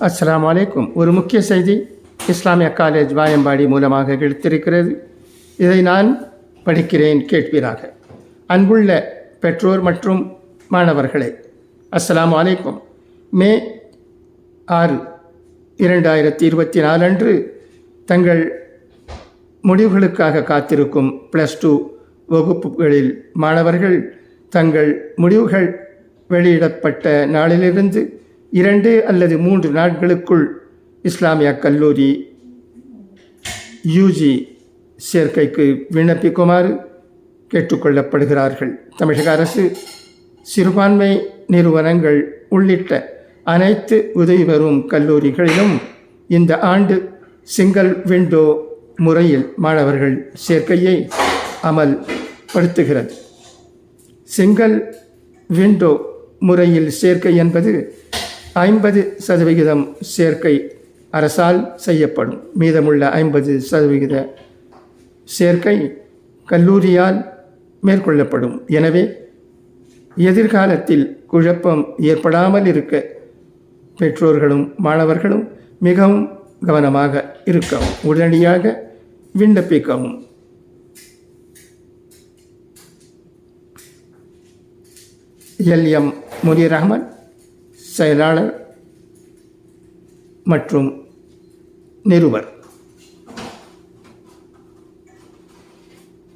அஸ்லாம் அலைக்கும் ஒரு முக்கிய செய்தி இஸ்லாமிய காலேஜ் வாயம்பாடி மூலமாக கிடைத்திருக்கிறது இதை நான் படிக்கிறேன் கேட்பீராக. அன்புள்ள பெற்றோர் மற்றும் மாணவர்களே அஸ்லாம் அலைக்கும் மே ஆறு இரண்டாயிரத்தி இருபத்தி நாலு அன்று தங்கள் முடிவுகளுக்காக காத்திருக்கும் ப்ளஸ் டூ வகுப்புகளில் மாணவர்கள் தங்கள் முடிவுகள் வெளியிடப்பட்ட நாளிலிருந்து இரண்டு அல்லது மூன்று நாட்களுக்குள் இஸ்லாமிய கல்லூரி யூஜி சேர்க்கைக்கு விண்ணப்பிக்குமாறு கேட்டுக்கொள்ளப்படுகிறார்கள். தமிழக அரசு சிறுபான்மை நிறுவனங்கள் உள்ளிட்ட அனைத்து உதவி பெறும் கல்லூரிகளிலும் இந்த ஆண்டு சிங்கிள் விண்டோ முறையில் மாணவர்கள் சேர்க்கையை அமல்படுத்துகிறது. சிங்கிள் விண்டோ முறையில் சேர்க்கை என்பது ஐம்பது சதவிகிதம் சேர்க்கை அரசால் செய்யப்படும். மீதமுள்ள ஐம்பது சதவிகித சேர்க்கை கல்லூரியால் மேற்கொள்ளப்படும். எனவே எதிர்காலத்தில் குழப்பம் ஏற்படாமல் இருக்க பெற்றோர்களும் மாணவர்களும் மிகவும் கவனமாக இருக்கவும் உடனடியாக விண்ணப்பிக்கவும். எல். எம். முனீர் அகமது செயலாளர் மற்றும் நிருபர்.